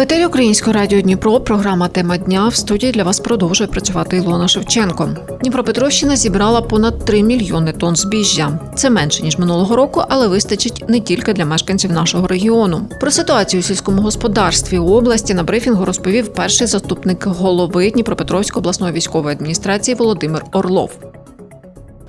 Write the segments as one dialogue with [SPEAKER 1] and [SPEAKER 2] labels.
[SPEAKER 1] В етері Українського радіо Дніпро програма Тема дня в студії для вас продовжує працювати Ілона Шевченко. Дніпропетровщина зібрала понад 3 мільйони тонн збіжжя. Це менше ніж минулого року, але вистачить не тільки для мешканців нашого регіону. Про ситуацію у сільському господарстві у області на брифінгу розповів перший заступник голови Дніпропетровської обласної військової адміністрації Володимир Орлов.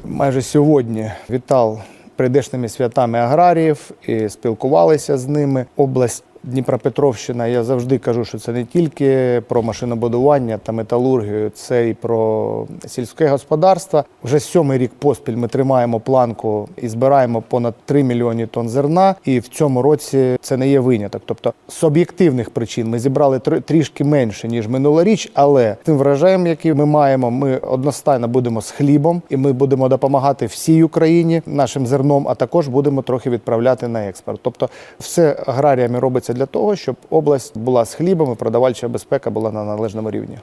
[SPEAKER 2] майже сьогодні вітав прийдешними святами аграріїв і спілкувалися з ними. Область Дніпропетровщина, я завжди кажу, що це не тільки про машинобудування та металургію, це і про сільське господарство. Вже сьомий рік поспіль ми тримаємо планку і збираємо понад 3 мільйони тонн зерна. І в цьому році це не є виняток. Тобто з об'єктивних причин ми зібрали тр- трішки менше ніж минулоріч, але тим врожаєм, який ми маємо, ми одностайно будемо з хлібом, і ми будемо допомагати всій Україні нашим зерном, а також будемо трохи відправляти на експорт. Тобто, все аграріями робиться для того, щоб область була з хлібом і продавальча безпека була на належному рівні.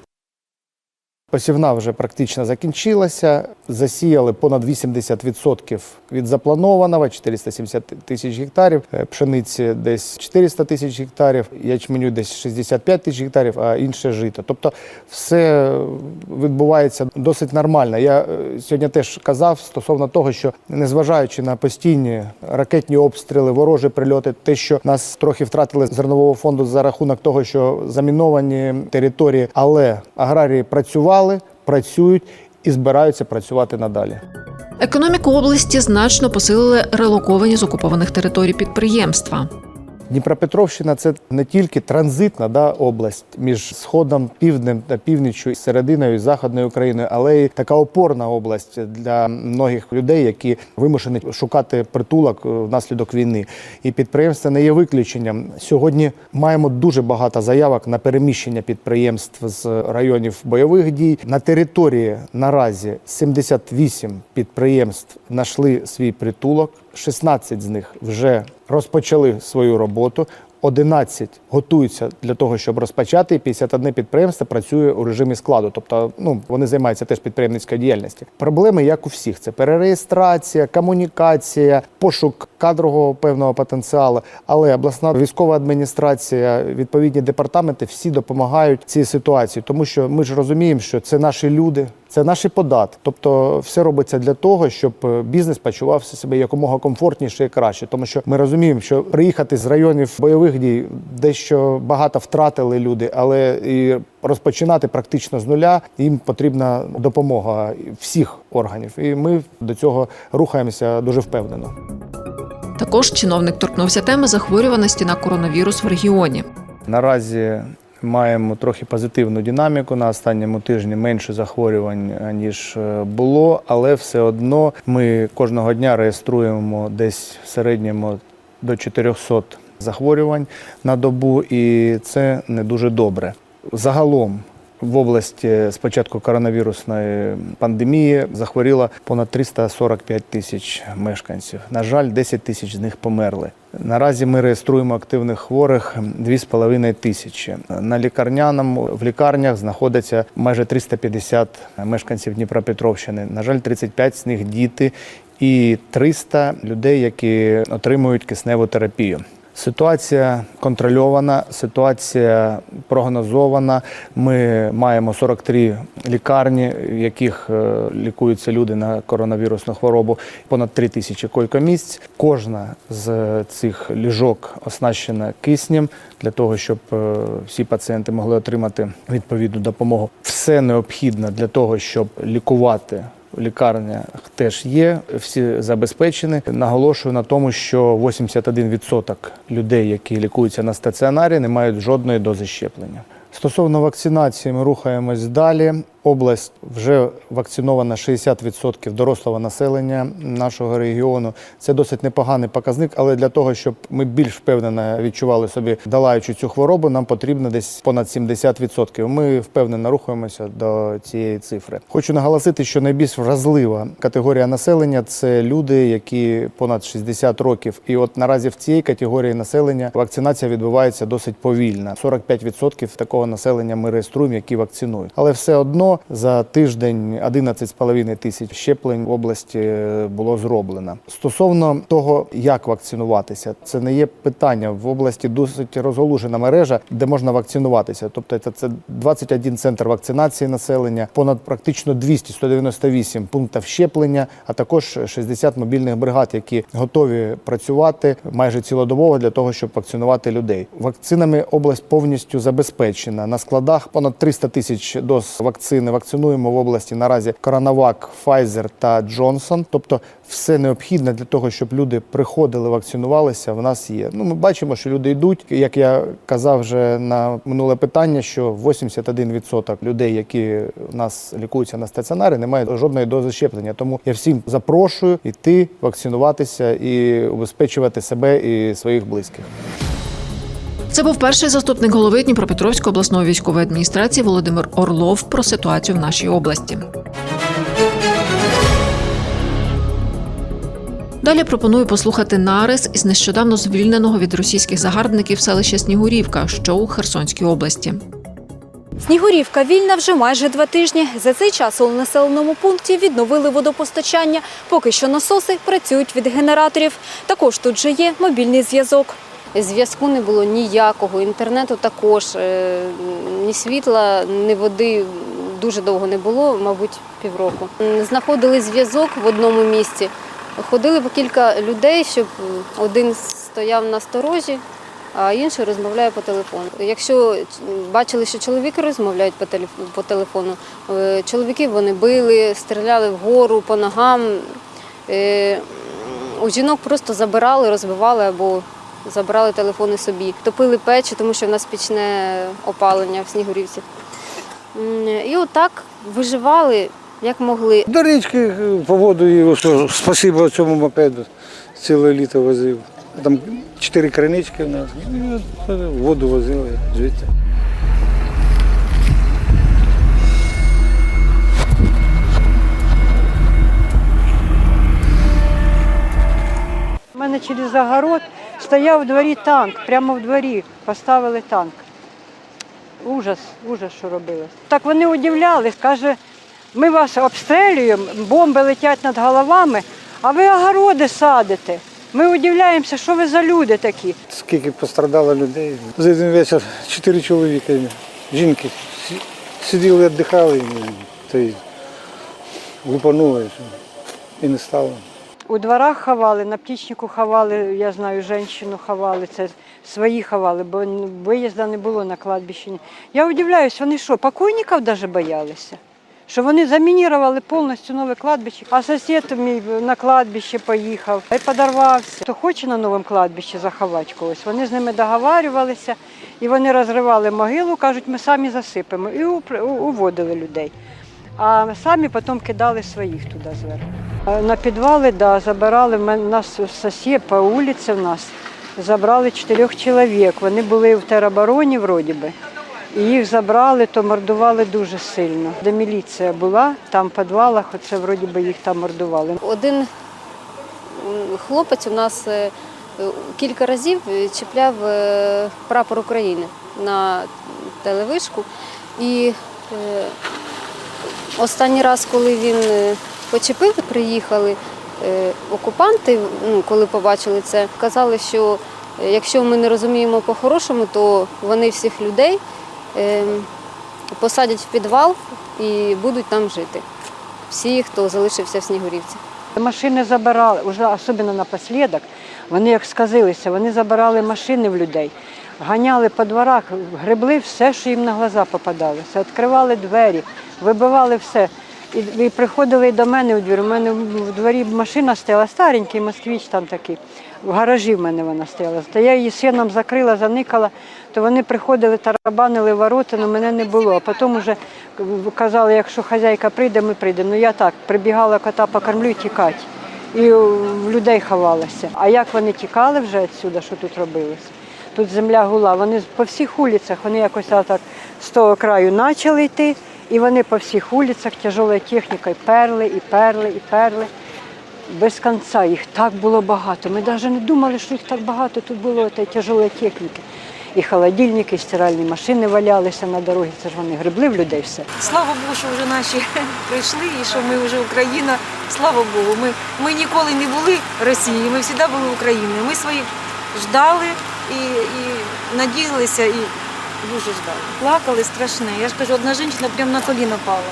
[SPEAKER 2] Посівна вже практично закінчилася. Засіяли понад 80% від запланованого, 470 тисяч гектарів. Е, Пшениці десь 400 тисяч гектарів, ячменю десь 65 тисяч гектарів, а інше жито. Тобто все відбувається досить нормально. Я е, сьогодні теж казав стосовно того, що незважаючи на постійні ракетні обстріли, ворожі прильоти, те, що нас трохи втратили зернового фонду за рахунок того, що заміновані території, але аграрії працювали, працюють і збираються працювати надалі.
[SPEAKER 1] Економіку області значно посилили релоковані з окупованих територій підприємства.
[SPEAKER 2] Дніпропетровщина це не тільки транзитна да, область між сходом, півднем та північю, серединою і західною Україною, але й така опорна область для многих людей, які вимушені шукати притулок внаслідок війни. І підприємство не є виключенням. Сьогодні маємо дуже багато заявок на переміщення підприємств з районів бойових дій. На території наразі 78 підприємств знайшли свій притулок. 16 з них вже розпочали свою роботу. 11 готуються для того, щоб розпочати. і 51 підприємство працює у режимі складу. Тобто, ну вони займаються теж підприємницькою діяльністю. Проблеми, як у всіх, це перереєстрація, комунікація, пошук кадрового певного потенціалу. Але обласна військова адміністрація, відповідні департаменти всі допомагають цій ситуації, тому що ми ж розуміємо, що це наші люди. Це наші податки, тобто все робиться для того, щоб е, бізнес почувався себе якомога комфортніше і краще. Тому що ми розуміємо, що приїхати з районів бойових дій дещо багато втратили люди, але і розпочинати практично з нуля їм потрібна допомога всіх органів. І ми до цього рухаємося дуже впевнено.
[SPEAKER 1] Також чиновник торкнувся теми захворюваності на коронавірус в регіоні.
[SPEAKER 2] Наразі маємо трохи позитивну динаміку. На останньому тижні менше захворювань ніж е, було, але все одно ми кожного дня реєструємо десь в середньому до 400 захворювань на добу, і це не дуже добре. Загалом. В області з початку коронавірусної пандемії захворіло понад 345 тисяч мешканців. На жаль, 10 тисяч з них померли. Наразі ми реєструємо активних хворих 2,5 тисячі. На лікарняному в лікарнях знаходиться майже 350 мешканців Дніпропетровщини. На жаль, 35 з них діти і 300 людей, які отримують кисневу терапію. Ситуація контрольована, ситуація прогнозована. Ми маємо 43 лікарні, в яких е, лікуються люди на коронавірусну хворобу, понад 3 тисячі койкомісць. Кожна з цих ліжок оснащена киснем для того, щоб е, всі пацієнти могли отримати відповідну допомогу. Все необхідне для того, щоб лікувати в лікарнях теж є, всі забезпечені. Наголошую на тому, що 81% людей, які лікуються на стаціонарі, не мають жодної дози щеплення. Стосовно вакцинації, ми рухаємось далі. Область вже вакцинована 60% дорослого населення нашого регіону. Це досить непоганий показник, але для того, щоб ми більш впевнено відчували собі, долаючи цю хворобу, нам потрібно десь понад 70%. Ми впевнено рухаємося до цієї цифри. Хочу наголосити, що найбільш вразлива категорія населення це люди, які понад 60 років. І от наразі в цій категорії населення вакцинація відбувається досить повільно. 45% такого населення ми реєструємо, які вакцинують. Але все одно за тиждень 11,5 тисяч щеплень в області е, було зроблено. Стосовно того, як вакцинуватися, це не є питання. В області досить розголужена мережа, де можна вакцинуватися. Тобто це, це 21 центр вакцинації населення, понад практично 200 198 пунктів щеплення, а також 60 мобільних бригад, які готові працювати майже цілодобово для того, щоб вакцинувати людей. Вакцинами область повністю забезпечена. На складах понад 300 тисяч доз вакцини вакцинуємо в області наразі Коронавак, Pfizer та Johnson. Тобто все необхідне для того, щоб люди приходили, вакцинувалися. В нас є. Ну, ми бачимо, що люди йдуть. Як я казав вже на минуле питання, що 81% людей, які у нас лікуються на стаціонарі, не мають жодної дози щеплення. Тому я всім запрошую йти вакцинуватися і убезпечувати себе і своїх близьких.
[SPEAKER 1] Це був перший заступник голови Дніпропетровської обласної військової адміністрації Володимир Орлов про ситуацію в нашій області. Далі пропоную послухати нарис із нещодавно звільненого від російських загарбників селища Снігурівка, що у Херсонській області.
[SPEAKER 3] Снігурівка вільна вже майже два тижні. За цей час у населеному пункті відновили водопостачання. Поки що насоси працюють від генераторів. Також тут же є мобільний зв'язок. Зв'язку не було ніякого, інтернету також, е, ні світла, ні води дуже довго не було, мабуть, півроку. Знаходили зв'язок в одному місці. Ходили по кілька людей, щоб один стояв на сторожі, а інший розмовляє по телефону. Якщо бачили, що чоловіки розмовляють по телеф- по телефону, е, чоловіки вони били, стріляли вгору по ногам. Е, У жінок просто забирали, розбивали або забирали телефони собі. Топили печі, тому що в нас пічне опалення в Снігурівці. І отак виживали, як могли.
[SPEAKER 4] До річки е, по воду і ось, о, спасибо цьому мопеду. Ціле літо возив. Там чотири кринички у нас. І е, воду возили звідти.
[SPEAKER 5] У мене через загород стояв у дворі танк, прямо в дворі поставили танк. Ужас, ужас, що робилось. Так вони удивлялись, каже, ми вас обстрілюємо, бомби летять над головами, а ви огороди садите. Ми удивляємося, що ви за люди такі.
[SPEAKER 4] Скільки пострадало людей. За один вечір чотири чоловіка, жінки сиділи, віддихали, та й лупанули і не стало.
[SPEAKER 5] У дворах ховали, на птічнику ховали, я знаю, жінку ховали, це свої ховали, бо виїзду не було на кладбище. Я удивляюсь, вони що, покойників навіть боялися? Що вони замінірували повністю нове кладбище, а сусід мій на кладбище поїхав і подорвався. Хто хоче на новому кладбищі заховати когось, вони з ними договарювалися, і вони розривали могилу, кажуть, ми самі засипемо, і уводили людей. А самі потім кидали своїх туди зверху. А На підвали, да, забирали нас сусід по вулиці в нас забрали чотирьох чоловік. Вони були в теробороні, вроді би. І їх забрали, то мордували дуже сильно. Де міліція була, там в підвалах, оце вроді би їх там мордували.
[SPEAKER 3] Один хлопець у нас е, е, кілька разів е, чіпляв е, прапор України на телевишку. І е, останній раз, коли він почепив, приїхали е, окупанти, ну, коли побачили це, казали, що е, якщо ми не розуміємо по-хорошому, то вони всіх людей е, посадять в підвал і будуть там жити. Всі, хто залишився в Снігурівці.
[SPEAKER 5] Машини забирали, уже особливо напослідок, вони як сказилися, вони забирали машини в людей, ганяли по дворах, гребли все, що їм на глаза попадалося, відкривали двері, вибивали все. І, приходили до мене у двір. У мене в дворі машина стояла, старенький москвич там такий. В гаражі в мене вона стояла. Та я її сином закрила, заникала, то вони приходили, тарабанили ворота, але мене не було. А потім вже казали, якщо хазяйка прийде, ми прийдемо. Ну я так, прибігала кота покормлю і тікати. І в людей ховалася. А як вони тікали вже відсюди, що тут робилося? Тут земля гула. Вони по всіх вулицях, вони якось так з того краю почали йти, і вони по всіх вулицях тяжелою технікою перли і перли, і перли. Без кінця їх так було багато. Ми навіть не думали, що їх так багато тут було тієї тяжелої техніки. І холодильники, і стиральні машини валялися на дорогі. Це ж вони гребли в людей все.
[SPEAKER 6] Слава Богу, що вже наші прийшли і що ми вже Україна. Слава Богу, ми, ми ніколи не були Росією, ми завжди були Україною. Ми своїх ждали і, і надіялися, і дуже ждали. Плакали страшне. Я ж кажу, одна жінка прямо на коліна пала.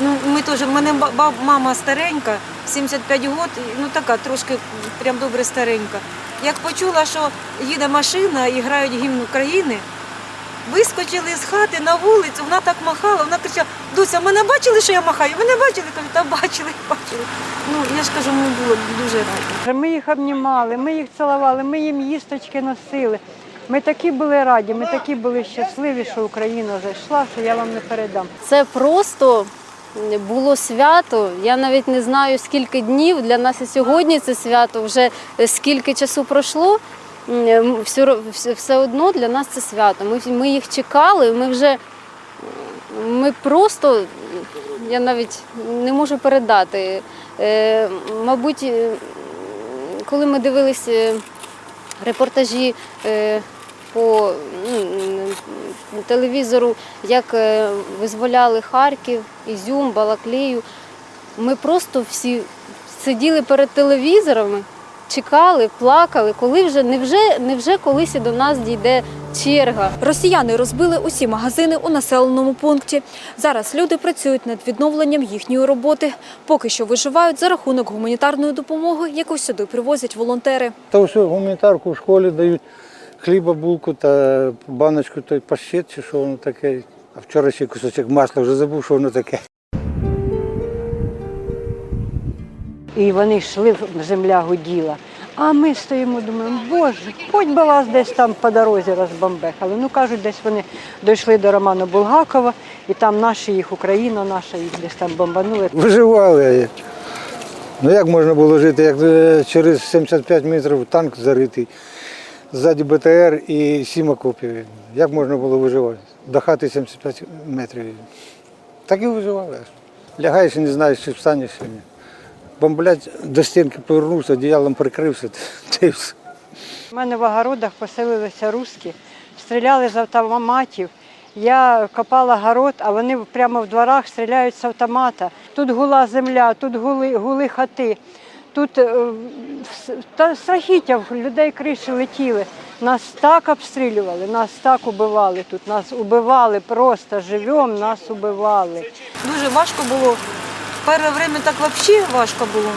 [SPEAKER 6] Ну, ми теж, в мене ба- ба- мама старенька, 75 років, ну така трошки прям добре старенька. Як почула, що їде машина і грають гімн України, Вискочили з хати на вулицю, вона так махала, вона кричала, Дуся, мене бачили, що я махаю? Ви не бачили? Кажу, та бачили, бачили. Ну, я ж кажу, ми були дуже раді.
[SPEAKER 5] Ми їх обнімали, ми їх цілували, ми їм їсточки носили. Ми такі були раді, ми такі були щасливі, що Україна зайшла, що я вам не передам.
[SPEAKER 3] Це просто було свято. Я навіть не знаю, скільки днів. Для нас і сьогодні це свято. Вже скільки часу пройшло. Все, все- одно для нас це свято. Ми, ми їх чекали, ми вже ми просто, я навіть не можу передати. Е, Мабуть, е, коли ми дивилися репортажі е, по ну, телевізору, як е, визволяли Харків, Ізюм, Балаклію. Ми просто всі сиділи перед телевізорами, чекали, плакали, коли вже невже, невже колись і до нас дійде черга.
[SPEAKER 7] Росіяни розбили усі магазини у населеному пункті. Зараз люди працюють над відновленням їхньої роботи. Поки що виживають за рахунок гуманітарної допомоги, яку сюди привозять волонтери.
[SPEAKER 4] Та що гуманітарку в школі дають хліба, булку та баночку той пащет, чи що воно таке. А вчора ще кусочок масла вже забув, що воно таке.
[SPEAKER 5] І вони йшли, земля гуділа. А ми стоїмо, думаємо, боже, хоч би вас десь там по дорозі розбомбехали. Ну кажуть, десь вони дійшли до Романа Булгакова, і там наші їх, Україна наша, їх десь там бомбанули.
[SPEAKER 4] Виживали. Ну як можна було жити, як е, через 75 метрів танк заритий, ззаді БТР і сім окопів. Як можна було виживати? До хати 75 метрів. Так і виживали. Лягаєш і не знаєш, чи встанеш чи ні. Бомблять до стінки повернувся, одіялом прикрився, та все.
[SPEAKER 5] У мене в огородах поселилися руски, стріляли з автоматів. Я копала город, а вони прямо в дворах стріляють з автомата. Тут гула земля, тут гули, гули хати. Тут е, та страхіття, в людей криші летіли. Нас так обстрілювали, нас так убивали тут. Нас убивали просто живем, нас убивали.
[SPEAKER 6] Дуже важко було. В перше время так взагалі важко було.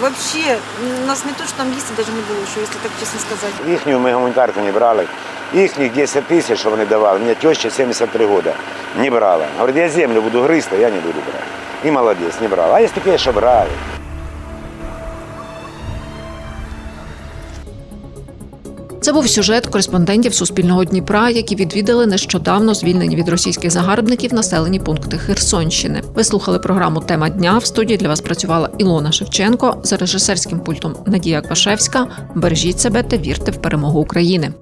[SPEAKER 6] Вообще, у нас не то, що там їсти навіть не було, що, якщо так чесно сказати.
[SPEAKER 8] Їхню ми гуманітарку не брали. Їхніх 10 тисяч, що вони давали, мені теща 73 роки, не брала. Говорить, я землю буду гризти, я не буду брати. І молодець, не брала. А є таке, що брали.
[SPEAKER 1] Це був сюжет кореспондентів Суспільного Дніпра, які відвідали нещодавно звільнені від російських загарбників населені пункти Херсонщини. Ви слухали програму Тема дня. В студії для вас працювала Ілона Шевченко за режисерським пультом Надія Квашевська. Бережіть себе та вірте в перемогу України.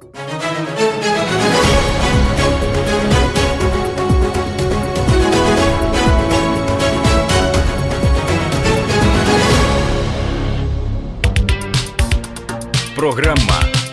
[SPEAKER 9] Програма